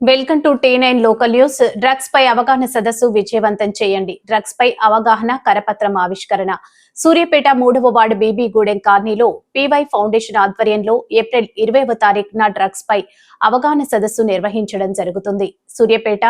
Welcome to T nine local news. Drugs పై అవగాహన సదస్సు విజయవంతం చేయండి. డ్రగ్స్ పై అవగాహన కరపత్రం ఆవిష్కరణ. సూర్యపేట మూడవ వార్డు బీబీ గూడెం కాలనీలో పీవై ఫౌండేషన్ ఆధ్వర్యంలో ఏప్రిల్ ఇరవైవ తారీఖున డ్రగ్స్ పై అవగాహన సదస్సు నిర్వహించడం జరుగుతుంది. సూర్యపేట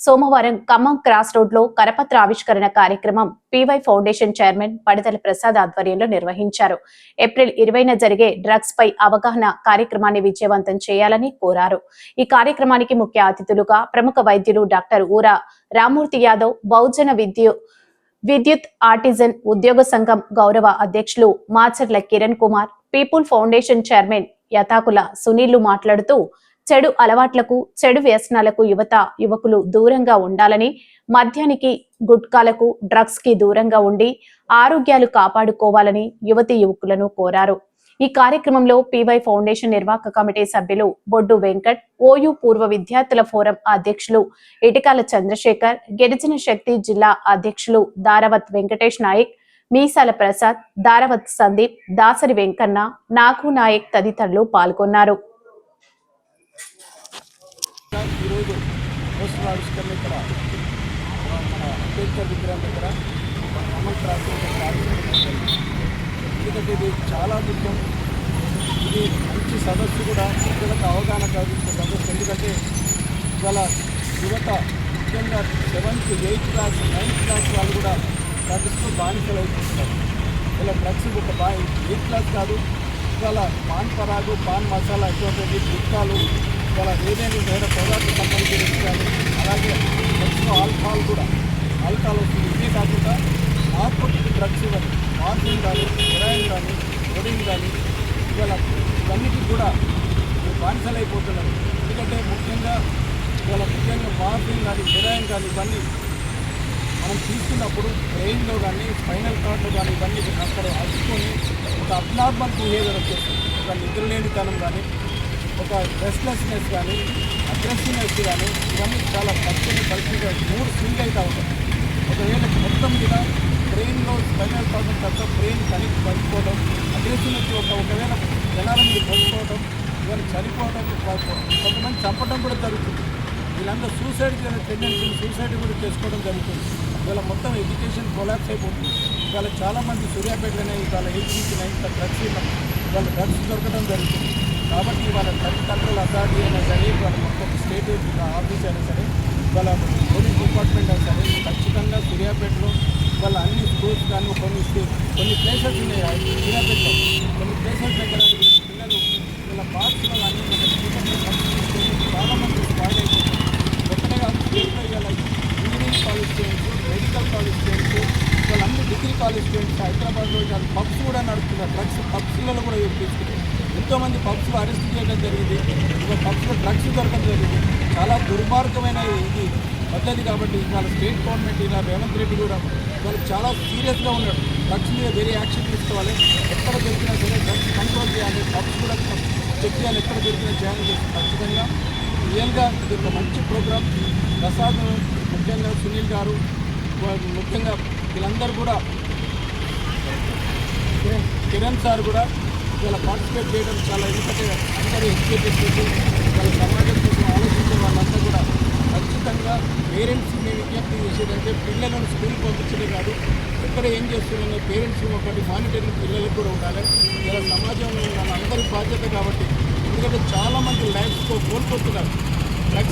సోమవారం ఖమ్మం క్రాస్ రోడ్లో కరపత్ర ఆవిష్కరణ కార్యక్రమం PY foundation chairman Padidala Prasad ఆధ్వర్యంలో నిర్వహించారు. ఏప్రిల్ ఇరవైన జరిగే డ్రగ్స్ పై అవగాహన కార్యక్రమాన్ని విజయవంతం చేయాలని కోరారు. ఈ కార్యక్రమానికి ముఖ్య అతిథులుగా ప్రముఖ వైద్యులు డాక్టర్ ఊరా రామూర్తి యాదవ్ బహుజన విద్యు విద్యుత్ ఆర్టిజన్ ఉద్యోగ సంఘం గౌరవ అధ్యక్షులు Macharla Kiran Kumar people foundation chairman Yathakula సునీళ్ళు మాట్లాడుతూ చెడు అలవాట్లకు చెడు వ్యసనాలకు యువత యువకులు దూరంగా ఉండాలని మద్యానికి గుట్కాలకు డ్రగ్స్కి దూరంగా ఉండి ఆరోగ్యాలు కాపాడుకోవాలని యువతి యువకులను కోరారు. ఈ కార్యక్రమంలో పీవై ఫౌండేషన్ నిర్వాహక కమిటీ సభ్యులు బొడ్డు వెంకట్ ఓయూ పూర్వ విద్యార్థుల ఫోరం అధ్యక్షులు ఇటికాల చంద్రశేఖర్ గిరిజన శక్తి జిల్లా అధ్యక్షులు దారవత్ వెంకటేష్ నాయక్ మీసాల ప్రసాద్ దారవత్ సందీప్ దాసరి వెంకన్న నాగు నాయక్ తదితరులు పాల్గొన్నారు. ఈరోజు పోస్టర్ ఆవిష్కరణ ఇక్కడ మన అంబేద్కర్ విగ్రహం దగ్గర అమల్ ఎందుకంటే ఇది చాలా ముఖ్యం ఇది మంచి సదస్సు కూడా ప్రజలకు అవగాహన కలిగించే సదస్సు. ఎందుకంటే ఇవాళ యువత ముఖ్యంగా seventh eighth class ninth class వాళ్ళు కూడా డ్రగ్స్కు బానిసలు అయిపోతున్నారు. ఇలా డ్రగ్స్ ఒక బా ఎయిత్ క్లాస్ కాదు. ఇవాళ పాన్ పరాగు పాన్ మసాలా ఎక్కువ గుట్కాలు ఇవాళ ఏదైనా వేరే పదార్థం సంబంధించిన విషయాలు అలాగే ఎక్కువ ఆల్కహాల్ కూడా ఆల్కహాల్ వస్తుంది. ఇది కాకుండా నార్కోటిక్ డ్రగ్స్ ఇవన్నీ మార్జిన్ కానీ హెరాయిన్ కానీ హెరోయిన్ కానీ ఇవాళ ఇవన్నిటికి కూడా బానిసలు అయిపోతున్నారు. ఎందుకంటే ముఖ్యంగా ఇవాళ ముఖ్యంగా మార్జిన్ కానీ హెరాయిన్ కానీ ఇవన్నీ మనం తీసుకున్నప్పుడు బ్రెయిన్లో కానీ స్పైనల్ కార్డ్లో కానీ ఇవన్నీ అక్కడ అడుచుకొని ఒక అబ్నార్మల్ బిహేవియర్ వచ్చేస్తుంది. ఒక నిద్రలేనితనం కానీ ఒక రెస్ట్లెస్నెస్ కానీ అగ్రెసివ్నెస్ కానీ ఇవన్నీ చాలా పచ్చని పరిస్థితిగా మూడు స్వింగ్ అవుతూ ఉంటాయి. ఒకవేళ మొత్తం మీద బ్రెయిన్లో స్పైనల్ కార్డ్ తప్ప బ్రెయిన్ కనెక్ట్ పడిపోవడం అగ్రెసివ్నెస్ ఒక ఒకవేళ జనాల మీద పడిపోవడం ఇవన్నీ చనిపోవడం కొంతమంది చంపడం కూడా జరుగుతుంది. వీళ్ళందరూ సూసైడ్ టెండెన్సీ సూసైడ్ కూడా చేసుకోవడం జరుగుతుంది. ఇవాళ మొత్తం ఎడ్యుకేషన్ కొలాప్స్ అయిపోతుంది. ఇవాళ చాలామంది సూర్యాపేటలోనే ఇవాళ ఎయిట్ నుంచి నైన్త్ డ్రగ్స్ ఇవాళ డ్రగ్స్ దొరకడం జరుగుతుంది. కాబట్టి వాళ్ళ తల్లిదండ్రుల అథారిటీ అయినా సరే వాళ్ళ మొత్తం స్టేట్ ఆఫీస్ అయినా సరే వాళ్ళ పోలీస్ డిపార్ట్మెంట్ అయినా సరే ఖచ్చితంగా సూర్యాపేటలో వాళ్ళ అన్ని స్కూల్స్ కానీ కొన్ని కొన్ని ప్లేసెస్ ఉన్నాయి. సూర్యాపేటలో కొన్ని ప్లేసెస్ దగ్గర పిల్లలు వీళ్ళ పార్క్స్లో కానీ చాలామంది స్పాయిల్ అయిపోతారు. ఒక్కటే కాదు స్కూల్లో ఇవాళ engineering college students medical college students వాళ్ళందరూ డిగ్రీ కాలేజ్ స్టూడెంట్స్ హైదరాబాద్లో వాళ్ళు పబ్స్ కూడా నడుపుతున్నారు. డ్రగ్స్ పబ్స్లలో కూడా తీసుకుంటారు ఎంతోమంది పబ్స్లో అరెస్ట్ చేయడం జరిగింది. ఇంకా పబ్స్లో డ్రగ్స్ దొరకడం జరిగింది. చాలా దుర్మార్గమైన ఇది. పద్ధతి కాబట్టి ఇవాళ స్టేట్ గవర్నమెంట్ ఇలా రేవంత్ రెడ్డి కూడా వాళ్ళు చాలా సీరియస్గా ఉన్నాడు. డ్రగ్స్ మీద వేరే యాక్షన్ తీసుకోవాలి. ఎక్కడ దొరికినా సరే డ్రగ్స్ కంట్రోల్ చేయాలి. పబ్స్ కూడా చెక్ చేయాలి. ఎక్కడ దొరికినా చేయాలని ఖచ్చితంగా రియల్గా ఇది ఒక మంచి ప్రోగ్రామ్. ప్రసాద్ ముఖ్యంగా సునీల్ గారు ముఖ్యంగా వీళ్ళందరూ కూడా కిరణ్ సార్ కూడా ఇలా పార్టిసిపేట్ చేయడం చాలా ఎందుకంటే అందరూ ఎడ్యుకేటెడ్ చేసి వాళ్ళ సమాజం కోసం ఆలోచించే వాళ్ళంతా కూడా ఖచ్చితంగా పేరెంట్స్ మేము విజ్ఞప్తి చేసేదంటే పిల్లలను స్కూల్ పంపించడే కాదు ఎక్కడ ఏం చేస్తున్నారో పేరెంట్స్ ఒకటి మానిటరింగ్ పిల్లలకు కూడా ఉండాలి. ఇలా సమాజంలో ఉన్న అందరి బాధ్యత కాబట్టి ఎందుకంటే చాలామంది లైఫ్తో కోల్పోతున్నారు.